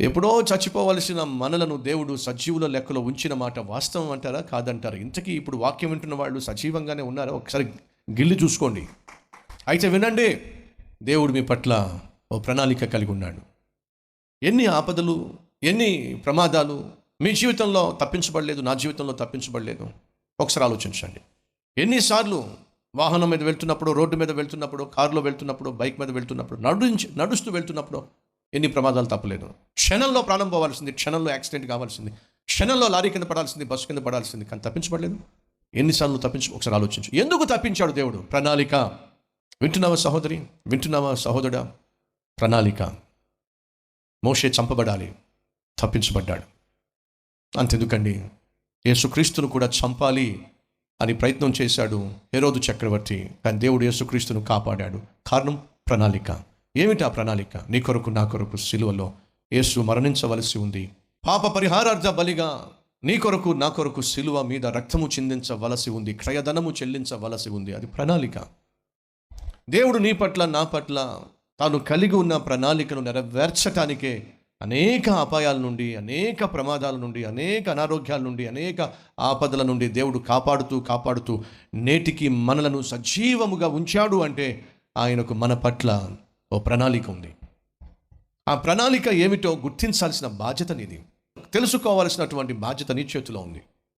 ఎప్పుడో చచ్చిపోవలసిన మనలను దేవుడు సజీవుల లెక్కలో ఉంచిన మాట వాస్తవం అంటారా? కాదంటారా? ఇంతకీ ఇప్పుడు వాక్యం వింటున్న వాళ్ళు సజీవంగానే ఉన్నారా? ఒకసారి గిల్లి చూసుకోండి. అయితే వినండి. దేవుడు మీ పట్ల ఓ ప్రణాళిక కలిగి ఉన్నాడు. ఎన్ని ఆపదలు ఎన్ని ప్రమాదాలు మీ జీవితంలో తప్పించబడలేదు నా జీవితంలో తప్పించబడలేదు? ఒకసారి ఆలోచించండి. ఎన్నిసార్లు వాహనం మీద వెళ్తున్నప్పుడు రోడ్డు మీద వెళ్తున్నప్పుడు కారులో వెళ్తున్నప్పుడు బైక్ మీద వెళ్తున్నప్పుడు నడుంచి నడుస్తూ వెళ్తున్నప్పుడు ఎన్ని ప్రమాదాలు తప్పలేదు. క్షణంలో ప్రాణం పోవాల్సింది క్షణంలో యాక్సిడెంట్ కావాల్సింది క్షణంలో లారీ కింద పడాల్సింది బస్సు కింద పడాల్సింది కానీ తప్పించబడలేదు? ఎన్నిసార్లు తప్పించు ఒకసారి ఆలోచించు. ఎందుకు తప్పించాడు దేవుడు? ప్రణాళిక. వింటున్నావా సహోదరి? వింటున్నావా సహోదరుడా? ప్రణాళిక. మోషే చంపబడాలి. తప్పించబడ్డాడు. అంతెందుకండి. యేసుక్రీస్తును కూడా చంపాలి అని ప్రయత్నం చేశాడు హెరోదు చక్రవర్తి కానీ దేవుడు యేసుక్రీస్తును కాపాడాడు. కారణం ప్రణాళిక. ఏమిటి ఆ ప్రణాళిక? నీ కొరకు నా కొరకు సిలువలో యేసు మరణించవలసి ఉంది. పాప పరిహారార్థ బలిగా నీ కొరకు నా కొరకు సిలువ మీద రక్తము చిందించవలసి ఉంది. క్రయధనము చెల్లించవలసి ఉంది. అది ప్రణాళిక. దేవుడు నీ పట్ల నా పట్ల తాను కలిగి ఉన్న ప్రణాళికను నెరవేర్చటానికే అనేక అపాయాల నుండి అనేక ప్రమాదాల నుండి అనేక అనారోగ్యాల నుండి అనేక ఆపదల నుండి దేవుడు కాపాడుతూ కాపాడుతూ నేటికి మనలను సజీవముగా ఉంచాడు అంటే ఆయనకు మన పట్ల ఓ ప్రణాళిక ఉంది. ఆ ప్రణాళిక ఏమిటో గుర్తించాల్సిన బాధ్యత నీది. తెలుసుకోవాల్సినటువంటి బాధ్యత నీ చేతిలో ఉంది.